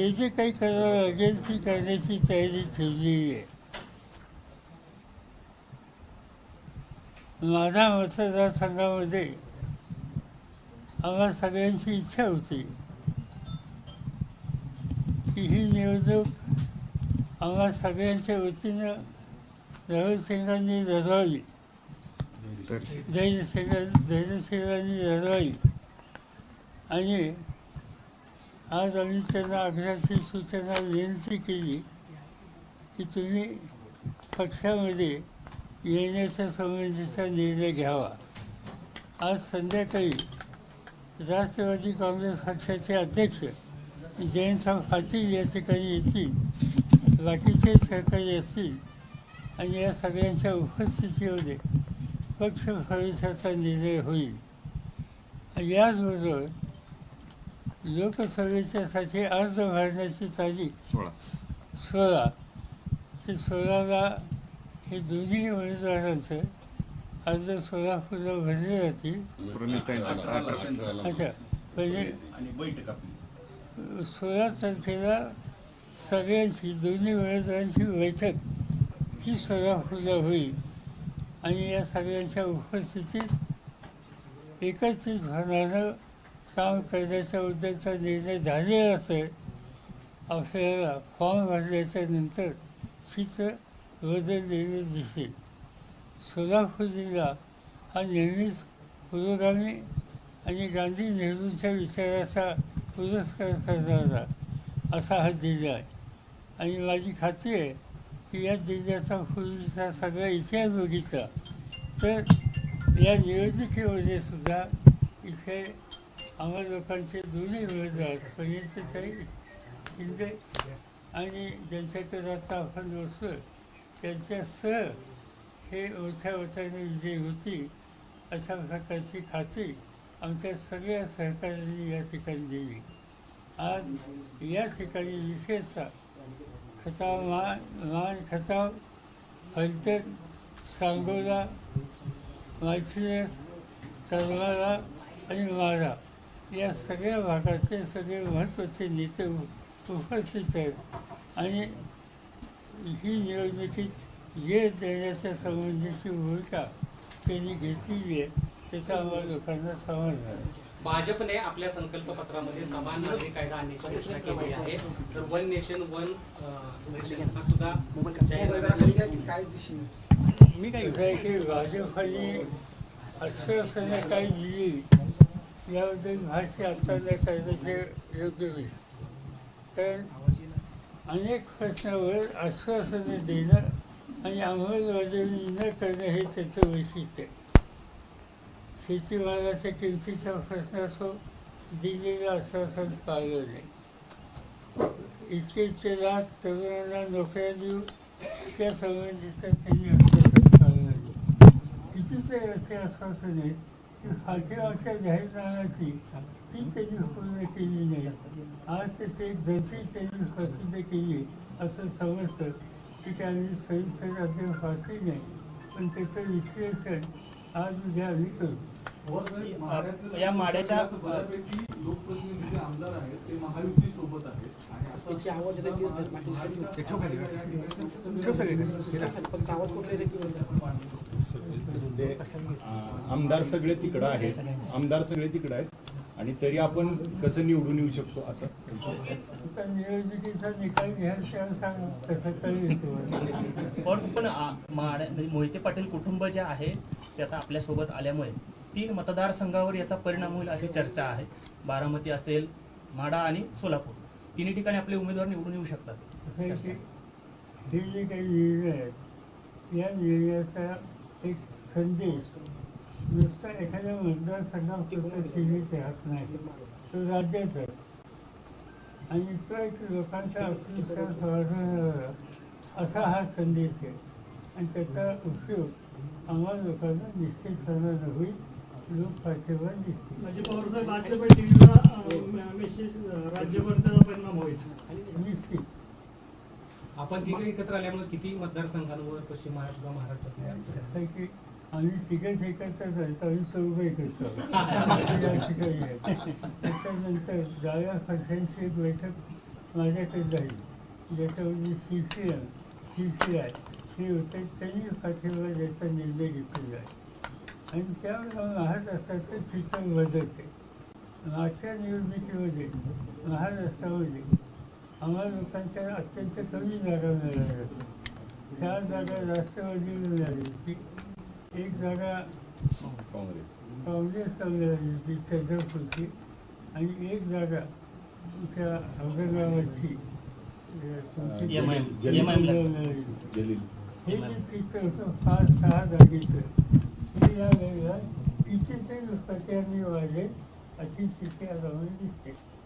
हे जे काही करावं लागेल ती करण्याची तयारी ठेवलेली आहे. माझ्या मतदारसंघामध्ये आम्हा सगळ्यांची इच्छा होती की ही निवडणूक आम्हा सगळ्यांच्या वतीनं राहुल सिंगांनी लढवावी. धैर्यसिंग धैर्यसिंगांनी लढवावी. आणि आज आम्ही त्यांना आग्रहाची सूचना विनंती केली की तुम्ही पक्षामध्ये येण्याच्या संबंधीचा निर्णय घ्यावा. आज संध्याकाळी राष्ट्रवादी काँग्रेस पक्षाचे अध्यक्ष जयंतराव पाटील या ठिकाणी येतील. बाकीचे सहकारी असतील आणि या सगळ्यांच्या उपस्थितीमध्ये पक्ष प्रवेशाचा निर्णय होईल. याचबरोबर लोकसभेच्यासाठी अर्ज भरण्याची तारीख सोळा. सोळा. ते सोळाला हे दोन्ही उमेदवारांचं अर्ज सोलापूरला भरले जातील. अच्छा. म्हणजे आणि बैठक आपली. सोळा तारखेला सगळ्यांची दोन्ही उमेदवारांची बैठक ही सोलापूरला होईल. आणि या सगळ्यांच्या उपस्थितीत एकत्रित होण्यानं काम करण्याच्या उद्देशाचा निर्णय झालेला असेल आपल्याला फॉर्म भरल्याच्या नंतर चित्र बदललेलं दिसेल. सोलापूर जिल्हा हा नेहमीच पुरोगामी आणि गांधी नेहरूंच्या विचाराचा पुरस्कार करणारा असा हा जिल्हा आहे. आणि माझी खात्री आहे की या जिल्ह्याचा पूर्वीचा सगळा इतिहास बघितला तर या निवडणुकीमध्ये सुद्धा इथे आम्हा लोकांचे दोन्ही उमेदवार तरी शिंदे आणि ज्यांच्याकडे आता आपण बसलो त्यांच्यासह हे ओथ्या ओथ्याने विजयी होती अशा प्रकारची खात्री आमच्या सगळ्या सहकाऱ्यांनी या ठिकाणी दिली. आज या ठिकाणी विशेषतः खताव मान मान खताव फलटण सांगोला माळशिरस करमाळा आणि मारा या सगळ्या भागातले सगळे महत्त्वाचे नेते उपस्थित आहेत. आणि ही निवडणुकीत यश देण्याच्या संबंधीची भूमिका त्यांनी घेतलेली आहे त्याचा आम्हाला लोकांना समाधान आहे भाजपने आपल्या संकल्पपत्रामध्ये समान नागरी कायदा आणण्याची घोषणा केली आहे. तर वन नेशन वन हा सुद्धा मी काय की भाजपने आश्वासनं काही दिली. याबद्दल भाष्य आत्ताला कायदेशीर करण्याचे योग्य होईल कारण अनेक प्रश्नावर आश्वासनं देणं आणि अंमलबजावणी न करणं हे त्याचं वैशिष्ट्य आहे. शेतीमालाच्या किमतीचा प्रश्न असो दिलेलं आश्वासन पाळलं नाही. इतके इतके लाख तरुणांना नोकऱ्या देऊ त्या संबंधीचं त्यांनी आश्वासन पाळलं नाही. किती ते असे आश्वासन आहे की फाटीमागच्या जाहीरनाम्याची ती त्यांनी पूर्ण केली नाही आज त्याची धरती त्यांनी प्रसिद्ध केली असं समजतं की त्यांनी सविस्तर अद्याप वाचली नाही पण त्याचं विश्लेषण आज उद्या आम्ही करू या माड्याच्या लोकप्रतिनिधी आमदार आहेत ते महायुती सोबत आहेत आणि असं आवाज सगळे आमदार सगळे तिकडं आहेत. आमदार सगळे तिकडं आहेत. आणि तरी आपण कसं निवडून येऊ शकतो असं? निकाल पण पण म्हणजे मोहिते पाटील कुटुंब जे आहे ते आता आपल्यासोबत आल्यामुळे तीन मतदारसंघावर याचा परिणाम होईल अशी चर्चा आहे. बारामती असेल माडा आणि सोलापूर. तिन्ही ठिकाणी आपले उमेदवार निवडून येऊ शकतात. असं आहे की हे जे काही निर्णय आहेत या निर्णयाचा एक संदेश नुसता एखाद्या मतदारसंघापुरता सीमित राहत नाही. तो राज्यात आहे. आणि तो एक लोकांचा आत्मविश्वास वाढवणारा असा हा संदेश आहे. आणि त्याचा उपयोग आम्हा लोकांना निश्चितपणानं होईल. लोक पाठिंबा दिसतील. म्हणजे पवारसाहेब आजच्या बैठकीचा मेसेज राज्यभर त्याचा परिणाम होईल. निश्चित. आपण तिघे एकत्र आल्यामुळे किती मतदारसंघांवर पश्चिम महाराष्ट्र महाराष्ट्रात असं आहे की आम्ही तिघच एकत्रच आहेत आम्ही चौघ एकत्र. त्याच्यानंतर डाव्या पक्षांची एक बैठक माझ्याकडे जाईल ज्याच्यामध्ये C P M C P I हे होते. त्यांनी पाठिंबा द्यायचा निर्णय घेतलेला आहे. आणि त्यामुळे महाराष्ट्राचं चित्र बदलते. मागच्या निवडणुकीमध्ये महाराष्ट्रामध्ये आम्हाला लोकांच्या अत्यंत कमी जागा मिळाल्या. चार जागा राष्ट्रवादीला मिळाली होती. एक जागा काँग्रेस. काँग्रेसला मिळाली होती चंद्रपूरची. आणि एक जागा तुमच्या औरंगाबादची. हे जे चित्र होतं फार सहा जागेचं हे या वेळेला कितीतरी लोकांनी वाढले. अशी आता आम्हाला दिसते.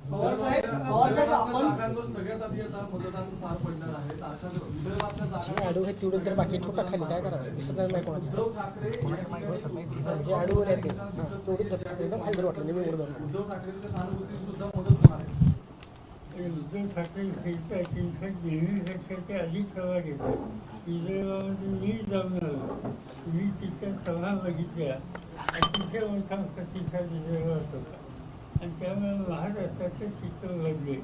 तर बाकी ठोका खाली काय करावं दिसत नाही नाही. कोणाच्या जे आहेत ते. हां, एकदम खाली जर वाटलं. मी उद्धव ठाकरे इन्फॅक्ट नेहमीपेक्षा अधिक सभा घेतात. मी जाऊन आलो मी सभा बघितल्या. अतिशय मोठा प्रतिसाद विदर्भात होता. आणि त्यामुळे महाराष्ट्राचं चित्र बदले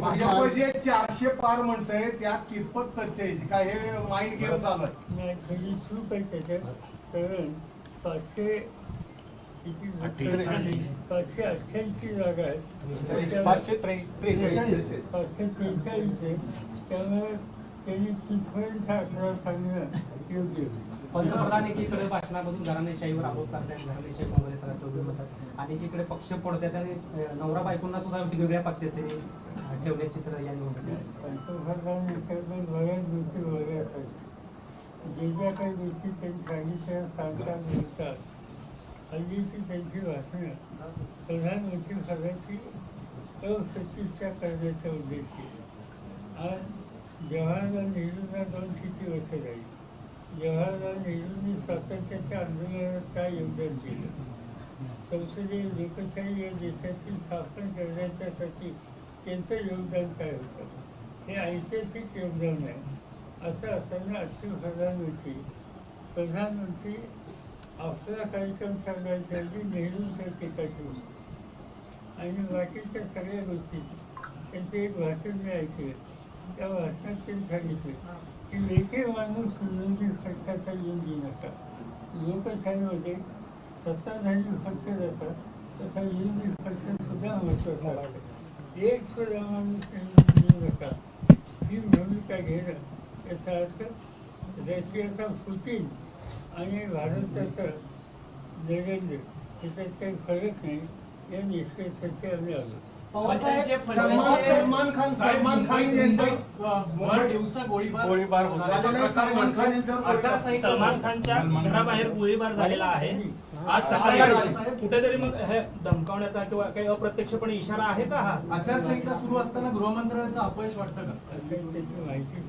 भाजप जे चारशे पार म्हणतंय त्यात कितपत तथ्य आहे काय हे माइंड गेम चालू आहे. नाही खरी चूक आहे त्याच्यात. कारण पाचशे किती पाचशे अठ्ठ्याऐंशी जागा आहेत. पाचशे त्रेचाळीस. पाचशे त्रेचाळीस आहे. त्यामुळे त्यांनी तिथपर्यंत आकडा सांगणं योग्य आहे. पंतप्रधान एकीकडे भाषणामधून घराणेशाहीवर आरोप करतात घराणेशाही काँग्रेस राष्ट्रवादी म्हणतात आणि एकीकडे पक्ष पडतात आणि नवरा बायकोंना सुद्धा वेगवेगळ्या पक्षात त्यांनी ठेवले चित्र या निवडणुकीत गोष्टी जे ज्या काही गोष्टी त्यांनी सांगितल्या सांगतात बोलतात हल्लीची त्यांची भाषणं. प्रधानमंत्री पदाची अप्रतिष्ठा करण्याच्या उद्देशी आज जवाहरलाल नेहरूंना दोन किती वर्ष राहील जवाहरलाल नेहरूंनी स्वातंत्र्याच्या आंदोलनात काय योगदान केलं. संसदीय लोकशाही या देशाची स्थापन करण्याच्यासाठी त्यांचं योगदान काय होतं? हे ऐतिहासिक योगदान आहे. असं असताना आजचे प्रधानमंत्री प्रधानमंत्री आपला कार्यक्रम सांगायच्या नेहरूंच्या नेहरूंचं टीका केली. आणि बाकीच्या सगळ्या गोष्टी त्यांचं एक भाषण मी ऐकलं. त्या भाषणात त्यांनी सांगितलं की एके माणूस पक्षाचा येऊन देऊ नका लोकशाहीमध्ये सत्ताधारी पक्ष जसा तसा विरोधी पक्ष सुद्धा महत्त्वाचा आहे. एक सुद्धा माणूस नका. ही भूमिका घेणं याचा अर्थ रशियाचा पुतीन आणि भारताचं नरेंद्र याच्यात काही फरक नाही. या निष्कर्षाचे आम्ही आलो. सलमान सलमान खान सलमान खान यांचं भर दिवसा गोळीबार गोळीबार होतो. सलमान खान यांच्यावर सलमान खानच्या घराबाहेर गोळीबार झालेला आहे. आज सकाळी कुठेतरी मग हे धमकावण्याचा किंवा काही अप्रत्यक्षपणे इशारा आहे का हा? आचारसंहिता सुरू असताना गृहमंत्र्यांचं अपयश वाटतं का? माहिती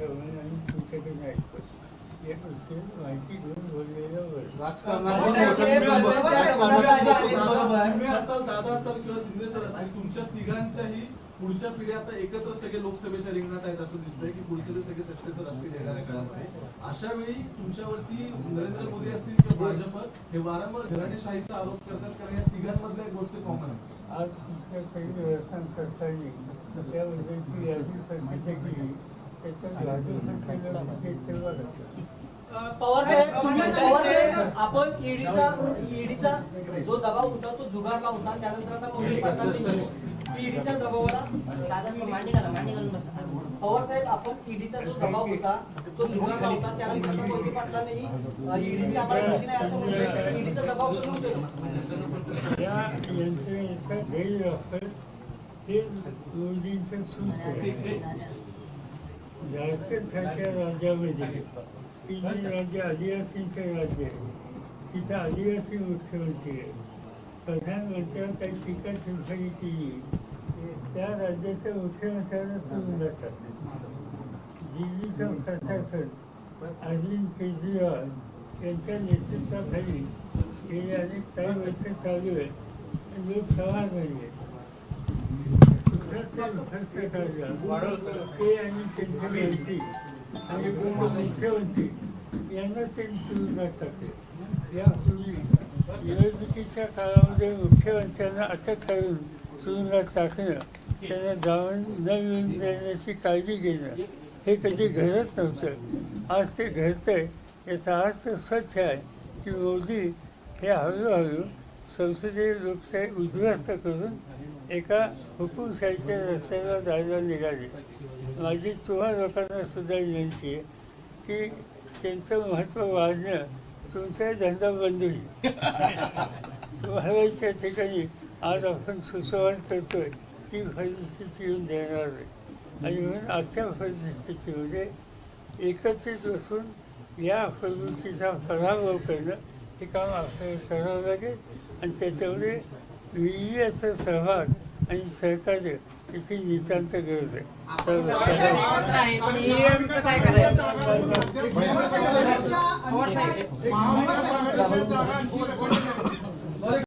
तुमच्या तिघांच्याही पुढच्या पिढ्या आता एकत्र सगळे लोकसभेच्या रिंगणात आहेत असं दिसतंय की पुढचे जे सगळे सक्सेसर असतील येणाऱ्या काळामध्ये अशा वेळी तुमच्यावरती नरेंद्र मोदी असतील किंवा भाजप हे वारंवार घराणेशाहीचा आरोप करतात कारण या तिघांमधल्या एक गोष्ट कॉमन आहे आज कुठल्या काही व्यवस्थान करताना त्याबद्दलची यादी प्रसिद्ध केली त्याच्यात पवारसाहेब पवारसाहेब आपण ईडीचा ईडीचा जो दबाव होता तो जुगारला होता त्यानंतर आता ईडीच्या दबावाला पवारसाहेब आपण ईडीचा जो दबाव होता तो जुगारला होता त्यानंतर आता मोदी पाटलांनी ईडीची आम्हाला माहिती नाही असं म्हणलं ईडीचा दबाव मोदींचं सूत्र झारखंड राज्यामध्ये. की राज्य आदिवासींचं राज्य आहे. तिथं आदिवासी मुख्यमंत्री आहे प्रधानमंत्र्यांनी काही टीका टिप्पणी केली त्या राज्याच्या मुख्यमंत्र्यांना चुरून जातात. दिल्लीचं प्रशासन अरविंद केजरीवाल यांच्या नेतृत्वाखाली गेले अनेक काही वर्ष चालू आहेत. लोक सवार नाही ते आणि त्यांची माहिती आणि मुख्यमंत्री यांना ते. तुरुंगात टाकले यापूर्वी निवडणुकीच्या काळामध्ये मुख्यमंत्र्यांना अटक करून तुरुंगात टाकणं त्यांना जाऊन न मिळून देण्याची काळजी घेणं हे कधी घडत नव्हतं. आज ते घडतंय याचा अर्थ स्वच्छ आहे की मोदी हे हळूहळू संसदीय लोकशाही उद्ध्वस्त करून एका हुकुमशाहीच्या रस्त्याला जायला निघाले. माझी तुम्हा लोकांना सुद्धा विनंती आहे की त्यांचं महत्त्व वाढणं तुमचा धंदा बंद होईल तुम्हाला त्या ठिकाणी आज आपण सुसंवाद करतोय ती परिस्थिती येऊन देणार नाही आणि म्हणून आजच्या परिस्थितीमध्ये एकत्रित बसून या प्रवृत्तीचा पराभव करणं हे काम आपल्याला करावं लागेल. आणि त्याच्यामध्ये मीडियाचा सहभाग आणि सहकार्य याची नितांत गरज आहे तर-